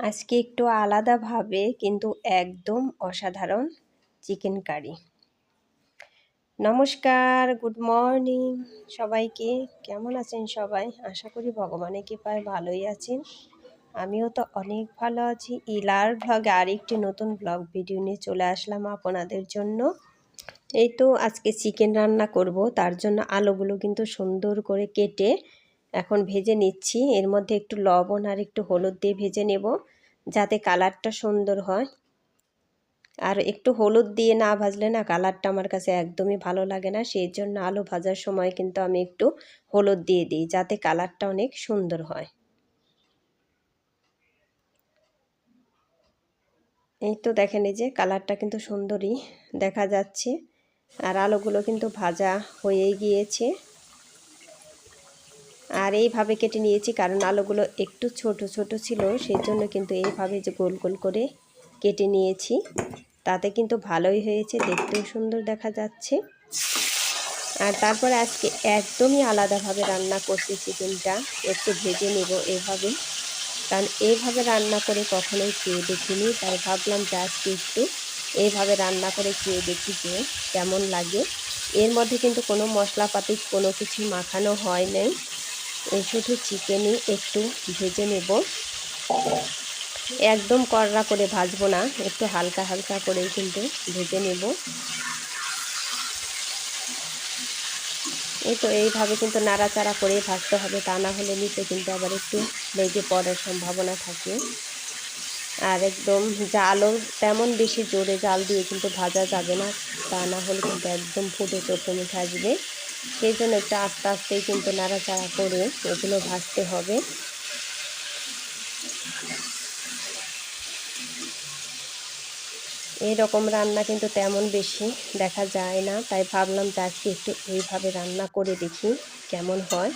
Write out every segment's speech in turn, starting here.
আজকে একটু আলাদাভাবে কিন্তু একদম অসাধারণ চিকেন কারি। নমস্কার, গুড মর্নিং সবাইকে। কেমন আছেন সবাই? আশা করি ভগবানের কৃপায় ভালোই আছেন। আমিও তো অনেক ভালো আছি। ইলার ভ্লগে আরেকটি নতুন ব্লগ ভিডিও নিয়ে চলে আসলাম আপনাদের জন্য। এই তো আজকে চিকেন রান্না করব। তার জন্য আলুগুলো কিন্তু সুন্দর করে কেটে এখন ভেজে নিচ্ছি। এর মধ্যে একটু লবণ আর একটু হলুদ দিয়ে ভেজে নেব, যাতে কালারটা সুন্দর হয়। আর একটু হলুদ দিয়ে না ভাজলে না কালারটা আমার কাছে একদমই ভালো লাগে না। সেই জন্য আলু ভাজার সময় কিন্তু আমি একটু হলুদ দিয়ে দিই, যাতে কালারটা অনেক সুন্দর হয়। এই তো দেখেন, এই যে কালারটা কিন্তু সুন্দরই দেখা যাচ্ছে। আর আলুগুলো কিন্তু ভাজা হয়ে গিয়েছে। আর এইভাবে কেটে নিয়েছি, কারণ আলুগুলো একটু ছোট ছোট ছিল সেই জন্য কিন্তু এইভাবে যে গোল গোল করে কেটে নিয়েছি। তাতে কিন্তু ভালোই হয়েছে, দেখতেও সুন্দর দেখা যাচ্ছে। আর তারপরে আজকে একদমই আলাদাভাবে রান্না করছি চিকেনটা একটু ভেজে নেব এভাবে। কারণ এইভাবে রান্না করে কখনোই খেয়ে দেখিনি, তাই ভাবলাম যে আজকে একটু এইভাবে রান্না করে খেয়ে দেখি যে কেমন লাগে। এর মধ্যে কিন্তু কোনো মশলাপাতি কোনো কিছু মাখানো হয় নাই। শুধু চিকেনই একটু ভেজে নেব। একদম কড়া করে ভাজবো না, একটু হালকা হালকা করেই কিন্তু ভেজে নেব। এই তো এইভাবে কিন্তু নাড়াচাড়া করে ভাজতে হবে, তা না হলে নিচে কিন্তু আবার একটু লেগে পড়ার সম্ভাবনা থাকে। আর একদম জালও তেমন বেশি জোরে জাল দিয়ে কিন্তু ভাজা যাবে না, তা না হলে কিন্তু একদম ফুটে চোখে মুখে আসবে। সেই জন্য একটু আস্তে আস্তেই কিন্তু নাড়াচাড়া করে এগুলো ভাজতে হবে। এইরকম রান্না কিন্তু তেমন বেশি দেখা যায় না, তাই ভাবলাম যে আজকে একটু এইভাবে রান্না করে দেখি কেমন হয়।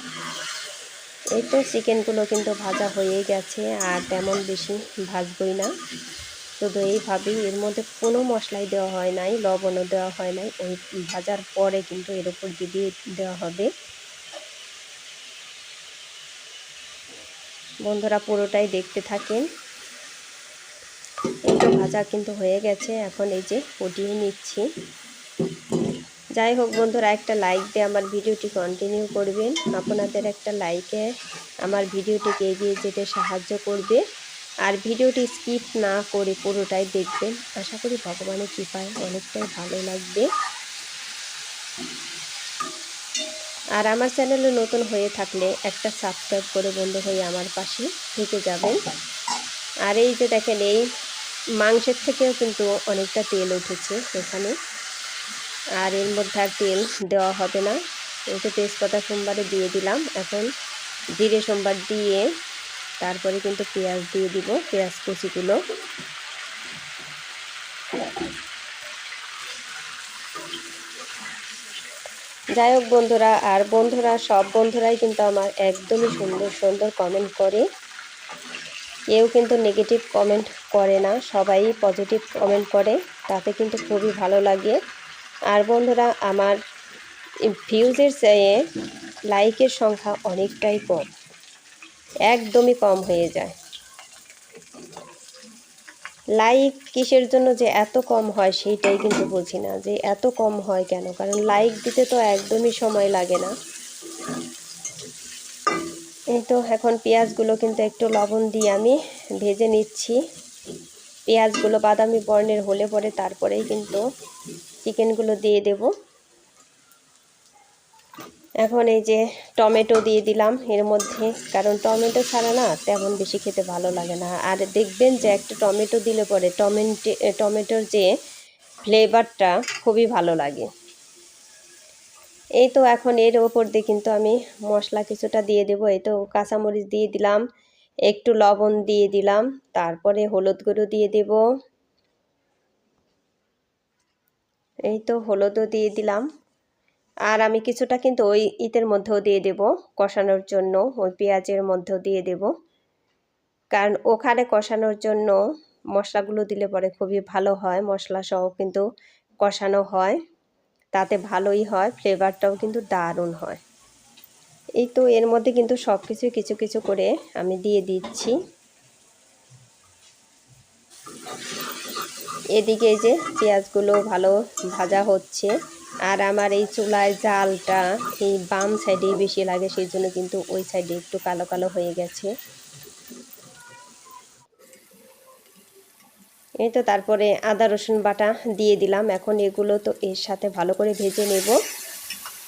এই তো চিকেনগুলো কিন্তু ভাজা হয়েই গেছে, আর তেমন বেশি ভাজবই না। শুধু এইভাবেই এর মধ্যে কোনো মশলাই দেওয়া হয় নাই, লবণও দেওয়া হয় নাই। ওই ভাজার পরে কিন্তু এর উপর দিয়ে দেওয়া হবে। বন্ধুরা পুরোটাই দেখতে থাকেন। একটু ভাজা কিন্তু হয়ে গেছে, এখন এই যে ফুটিয়ে নিচ্ছি। যাই হোক বন্ধুরা, একটা লাইক দিয়ে আমার ভিডিওটি কন্টিনিউ করবেন। আপনাদের একটা লাইকে আমার ভিডিওটিকে এগিয়ে যেতে সাহায্য করবে। আর ভিডিওটি স্কিপ না করে পুরোটাই দেখবেন। আশা করি ভগবানের কৃপায় অনেকটাই ভালো লাগবে। আর আমার চ্যানেলে নতুন হয়ে থাকলে একটা সাবস্ক্রাইব করে বন্ধু হয়ে আমার পাশে থেকে যাবেন। আর এই যে দেখেন, এই মাংসের থেকেও কিন্তু অনেকটা তেল উঠেছে এখানে। আর এর মধ্যে আর তেল দেওয়া হবে না। এই যে তেজপাতা সোমবারে দিয়ে দিলাম। এখন জিরে সোমবার দিয়ে তারপরে কিন্তু পেঁয়াজ দিয়ে দিব, পেঁয়াজ কুচিগুলো। যাই হোক বন্ধুরা, আর বন্ধুরা, সব বন্ধুরাই কিন্তু আমার একদমই সুন্দর সুন্দর কমেন্ট করে। কেউ কিন্তু নেগেটিভ কমেন্ট করে না, সবাই পজিটিভ কমেন্ট করে, তাতে কিন্তু খুবই ভালো লাগে। আর বন্ধুরা, আমার ভিউজের চেয়ে লাইকের সংখ্যা অনেকটাই কম। একদমই কম হয়ে যায়। লাইক কিসের জন্য যে এত কম হয় সেইটাই কিন্তু বুঝি না, যে এত কম হয় কেন? কারণ লাইক দিতে তো একদমই সময় লাগে না। এই তো এখন পেঁয়াজগুলো কিন্তু একটু লবণ দিয়ে আমি ভেজে নিচ্ছি। পেঁয়াজগুলো বাদামি বর্ণের হলে পরে তারপরেই কিন্তু চিকেনগুলো দিয়ে দেবো। এখন এই যে টমেটো দিয়ে দিলাম, এর মধ্যে, কারণ টমেটো ছাড়া না তেমন বেশি খেতে ভালো লাগে না। আর দেখবেন যে একটা টমেটো দিলে পরে টমেটো টমেটোর যে ফ্লেভারটা খুবই ভালো লাগে। এই তো এখন এর ওপর দিয়ে কিন্তু আমি মশলা কিছুটা দিয়ে দেবো। এই তো কাঁচামরিচ দিয়ে দিলাম, একটু লবণ দিয়ে দিলাম, তারপরে হলুদ গুঁড়ো দিয়ে দেব। এই তো হলুদও দিয়ে দিলাম। আর আমি কিছুটা কিন্তু ওই ইতের মধ্যেও দিয়ে দেব, কষানোর জন্য, ওই পেঁয়াজের মধ্যেও দিয়ে দেব। কারণ ওখানে কষানোর জন্য মশলাগুলো দিলে পরে খুবই ভালো হয় মশলা সহ কিন্তু কষানো হয়, তাতে ভালোই হয়, ফ্লেভারটাও কিন্তু দারুণ হয়। এই তো এর মধ্যে কিন্তু সব কিছুই কিছু কিছু করে আমি দিয়ে দিচ্ছি। এদিকে যে পেঁয়াজগুলো ভালো ভাজা হচ্ছে। আর আমার এই চুলায় জালটা এই বাম সাইডেই বেশি লাগে, সেই জন্য কিন্তু ওই সাইডে একটু কালো কালো হয়ে গেছে। এই তো তারপরে আদা, রসুন বাটা দিয়ে দিলাম। এখন এগুলো তো এর সাথে ভালো করে ভেজে নেব।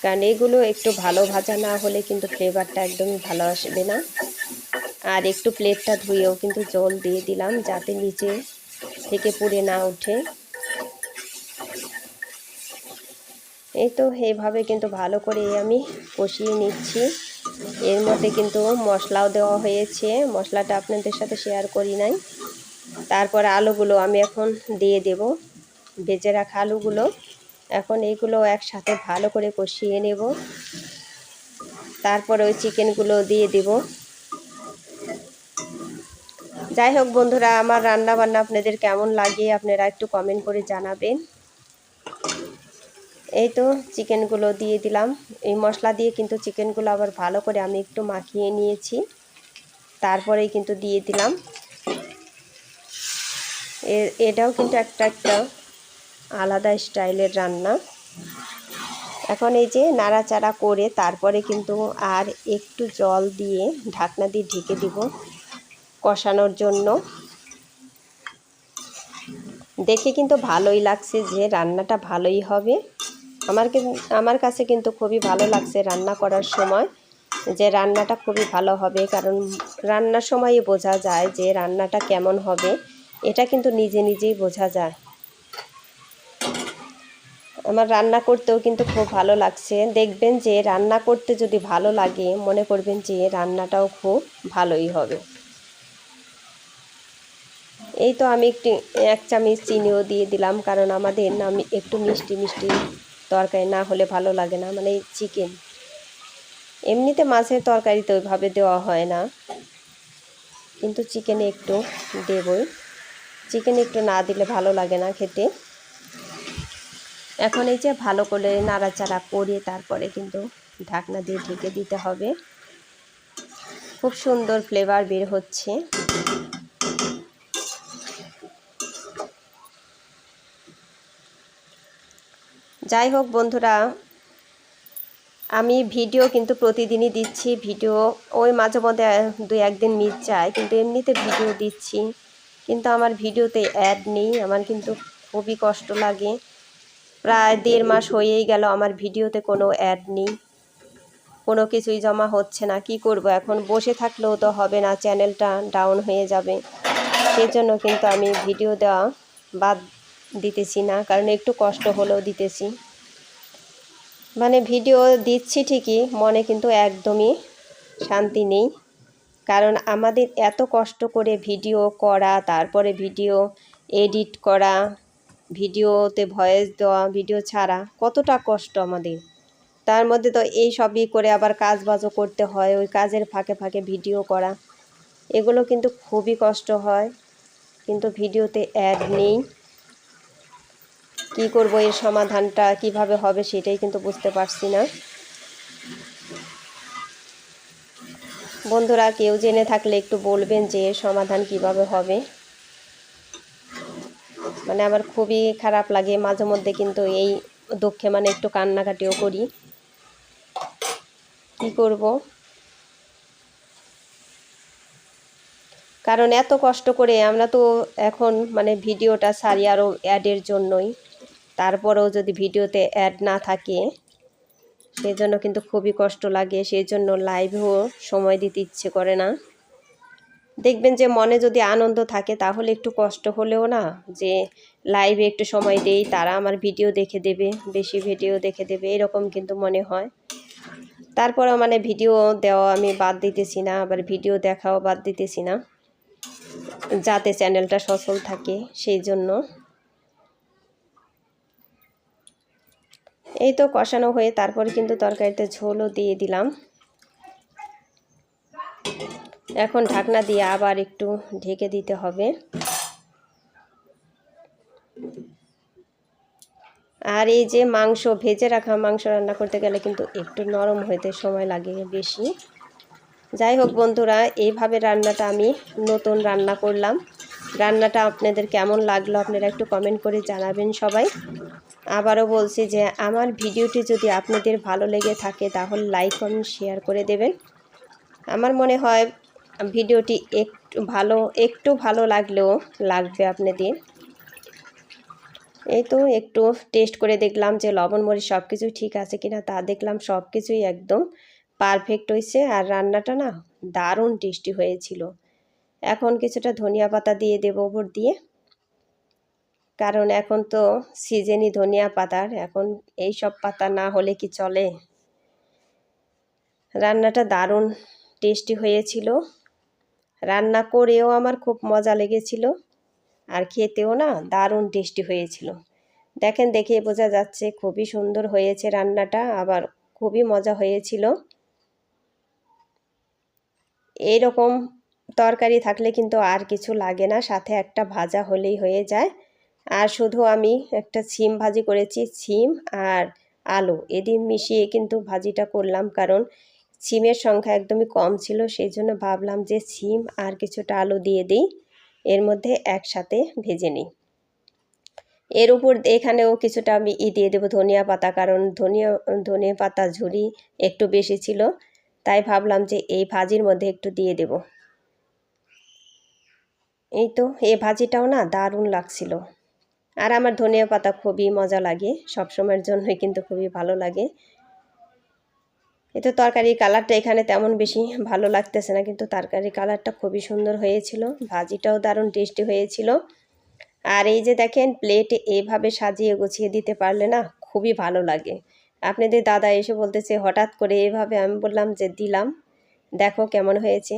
কারণ এগুলো একটু ভালো ভাজা না হলে কিন্তু ফ্লেভারটা একদমই ভালো আসবে না। আর একটু প্লেটটা ধুয়েও কিন্তু জল দিয়ে দিলাম, যাতে নিচে থেকে পুড়ে না ওঠে। এই তো এইভাবে কিন্তু ভালো করে আমি কষিয়ে নিচ্ছি। এর মধ্যে কিন্তু মশলাও দেওয়া হয়েছে। মশলাটা আপনাদের সাথে শেয়ার করি নাই। তারপর আলুগুলো আমি এখন দিয়ে দেব। ভেজে রাখা আলুগুলো। এখন এইগুলো একসাথে ভালো করে কষিয়ে নেব। তারপর ওই চিকেনগুলো দিয়ে দেব। যাই হোক বন্ধুরা, আমার রান্না বান্না আপনাদের কেমন লাগে আপনারা একটু কমেন্ট করে জানাবেন। এই তো চিকেনগুলো দিয়ে দিলাম। এই মশলা দিয়ে কিন্তু চিকেনগুলো আবার ভালো করে আমি একটু মাখিয়ে নিয়েছি। তারপরেই কিন্তু দিয়ে দিলাম। এটাও কিন্তু একটা একটা আলাদা স্টাইলের রান্না। এখন এই যে নাড়াচাড়া করে তারপরে কিন্তু আর একটু জল দিয়ে ঢাকনা দিয়ে ঢেকে দিব কষানোর জন্য। দেখে কিন্তু ভালোই লাগছে যে রান্নাটা ভালোই হবে। আমার আমার কাছে কিন্তু খুবই ভালো লাগছে রান্না করার সময়, যে রান্নাটা খুবই ভালো হবে। কারণ রান্নার সময়ই বোঝা যায় যে রান্নাটা কেমন হবে, এটা কিন্তু নিজে নিজেই বোঝা যায়। আমার রান্না করতেও কিন্তু খুব ভালো লাগছে। দেখবেন যে রান্না করতে যদি ভালো লাগে, মনে করবেন যে রান্নাটাও খুব ভালোই হবে। এই তো আমি একটি, এক চামচ চিনিও দিয়ে দিলাম, কারণ আমাদের আমি একটু মিষ্টি মিষ্টি তরকারি না হলে ভালো লাগে না মানে চিকেন এমনিতে মাছের তরকারিতে ওইভাবে দেওয়া হয় না। কিন্তু চিকেনে একটু দেবই। চিকেন একটু না দিলে ভালো লাগে না খেতে। এখন এই যে ভালো করে নাড়াচাড়া করে তারপরে কিন্তু ঢাকনা দিয়ে ঢেকে দিতে হবে। খুব সুন্দর ফ্লেভার বের হচ্ছে। যাই হোক বন্ধুরা, আমি ভিডিও কিন্তু প্রতিদিনই দিচ্ছি, ভিডিও ওই মাঝে মধ্যে দুই একদিন মিস যায়, কিন্তু এমনিতে ভিডিও দিচ্ছি। কিন্তু আমার ভিডিওতে অ্যাড নেই, আমার কিন্তু খুবই কষ্ট লাগে। প্রায় দেড় মাস হয়েই গেল, আমার ভিডিওতে কোনো অ্যাড নেই। কোনো কিছুই জমা হচ্ছে না, কি করব? এখন বসে থাকলেও তো হবে না চ্যানেলটা ডাউন হয়ে যাবে। সেজন্য কিন্তু আমি ভিডিও দেওয়া বাদ দিতেছি না, কারণ একটু কষ্ট হলেও দিতেছি। মানে ভিডিও দিচ্ছি ঠিকই, মনে কিন্তু একদমই শান্তি নেই। কারণ আমাদের এত কষ্ট করে ভিডিও করা, তারপরে ভিডিও এডিট করা, ভিডিওতে ভয়েস দেওয়া, ভিডিও ছাড়া, কতটা কষ্ট আমাদের। তার মধ্যে তো এই সবই করে আবার কাজ বাজও করতে হয়, ওই কাজের ফাঁকে ফাঁকে ভিডিও করা। এগুলো কিন্তু খুবই কষ্ট হয়, কিন্তু ভিডিওতে অ্যাড নেই। কি করব, এর সমাধানটা কীভাবে হবে সেটাই কিন্তু বুঝতে পারছি না। বন্ধুরা, কেউ জেনে থাকলে একটু বলবেন যে এর সমাধান কীভাবে হবে। মানে আমার খুবই খারাপ লাগে, মাঝে মধ্যে কিন্তু এই দুঃখে মানে একটু কান্নাকাটিও করি। কি করব? কারণ এত কষ্ট করে আমরা তো এখন মানে ভিডিওটা সারি আরও অ্যাডের জন্যই। তারপরেও যদি ভিডিওতে অ্যাড না থাকে, সেজন্য কিন্তু খুবই কষ্ট লাগে সেই জন্য লাইভেও সময় দিতে ইচ্ছে করে না। দেখবেন যে মনে যদি আনন্দ থাকে, তাহলে একটু কষ্ট হলেও না, যে লাইভে একটু সময় দেই, তারা আমার ভিডিও দেখে দেবে, বেশি ভিডিও দেখে দেবে, এরকম কিন্তু মনে হয়। তারপরেও মানে ভিডিও দেওয়া আমি বাদ দিতেছি না, আবার ভিডিও দেখাও বাদ দিতেছি না, যাতে চ্যানেলটা সচল থাকে সেই জন্য এই তো কষানো হয়ে তারপর কিন্তু তরকারিতে ঝোলও দিয়ে দিলাম। এখন ঢাকনা দিয়ে আবার একটু ঢেকে দিতে হবে। আর এই যে মাংস, ভেজে রাখা মাংস রান্না করতে গেলে কিন্তু একটু নরম হইতে সময় লাগে বেশি। যাই হোক বন্ধুরা, এইভাবে রান্নাটা আমি নতুন রান্না করলাম। রান্নাটা আপনাদের কেমন লাগল আপনারা একটু কমেন্ট করে জানাবেন সবাই। আবারও বলছি যে আমার ভিডিওটি যদি আপনাদের ভালো লেগে থাকে তাহলে লাইক, কমেন্ট, শেয়ার করে দেবেন। আমার মনে হয় ভিডিওটি একটু ভালো একটু ভালো লাগলেও লাগবে আপনাদের। এই তো একটু টেস্ট করে দেখলাম যে লবণ, মরিচ সব কিছু ঠিক আছে কিনা তা দেখলাম সব কিছুই একদম পারফেক্ট হয়েছে আর রান্নাটা না দারুণ টেস্টি হয়েছিল। এখন কিছুটা ধনিয়া পাতা দিয়ে দেবো ওপর দিয়ে। কারণ এখন তো সিজনই ধনিয়া পাতার, এখন এই সব পাতা না হলে কি চলে? রান্নাটা দারুণ টেস্টি হয়েছিল। রান্না করেও আমার খুব মজা লেগেছিল। আর খেতেও না দারুণ টেস্টি হয়েছিল। দেখেন দেখে বোঝা যাচ্ছে খুবই সুন্দর হয়েছে রান্নাটা, আবার খুবই মজা হয়েছিল। এইরকম তরকারি থাকলে কিন্তু আর কিছু লাগে না, সাথে একটা ভাজা হলেই হয়ে যায়। আর শুধু আমি একটা সিম ভাজি করেছি সিম আর আলু। এদিন মিশিয়ে কিন্তু ভাজিটা করলাম কারণ সিমের সংখ্যা একদমই কম ছিল, সেই জন্য ভাবলাম যে সিম আর কিছুটা আলু দিয়ে দিই, এর মধ্যে একসাথে ভেজে নিই। এর উপর এখানেও কিছুটা আমি ই দিয়ে দেবো ধনিয়া পাতা, কারণ ধনিয়া ধনিয়া পাতা ঝুরি একটু বেশি ছিল, তাই ভাবলাম যে এই ভাজির মধ্যে একটু দিয়ে দেব। এই তো এই ভাজিটাও না দারুণ লাগছিল। আর আমার ধনিয়া পাতা খুবই মজা লাগে, সবসময়ের জন্যই কিন্তু খুবই ভালো লাগে। এতে তরকারির কালারটা এখানে তেমন বেশি ভালো লাগতেছে না, কিন্তু তরকারির কালারটা খুবই সুন্দর হয়েছিল, ভাজিটাও দারুণ টেস্টি হয়েছিল। আর এই যে দেখেন প্লেটে এভাবে সাজিয়ে গুছিয়ে দিতে পারলে না খুবই ভালো লাগে। আপনাদের দাদা এসে বলতেছে, হঠাৎ করে এভাবে, আমি বললাম যে, দিলাম। দেখো কেমন হয়েছে।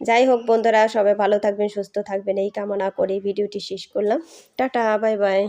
যাই হোক বন্ধুরা, সবাই ভালো থাকবেন, সুস্থ থাকবেন। এই কামনা করে ভিডিওটি শেষ করলাম। Tata, bye bye.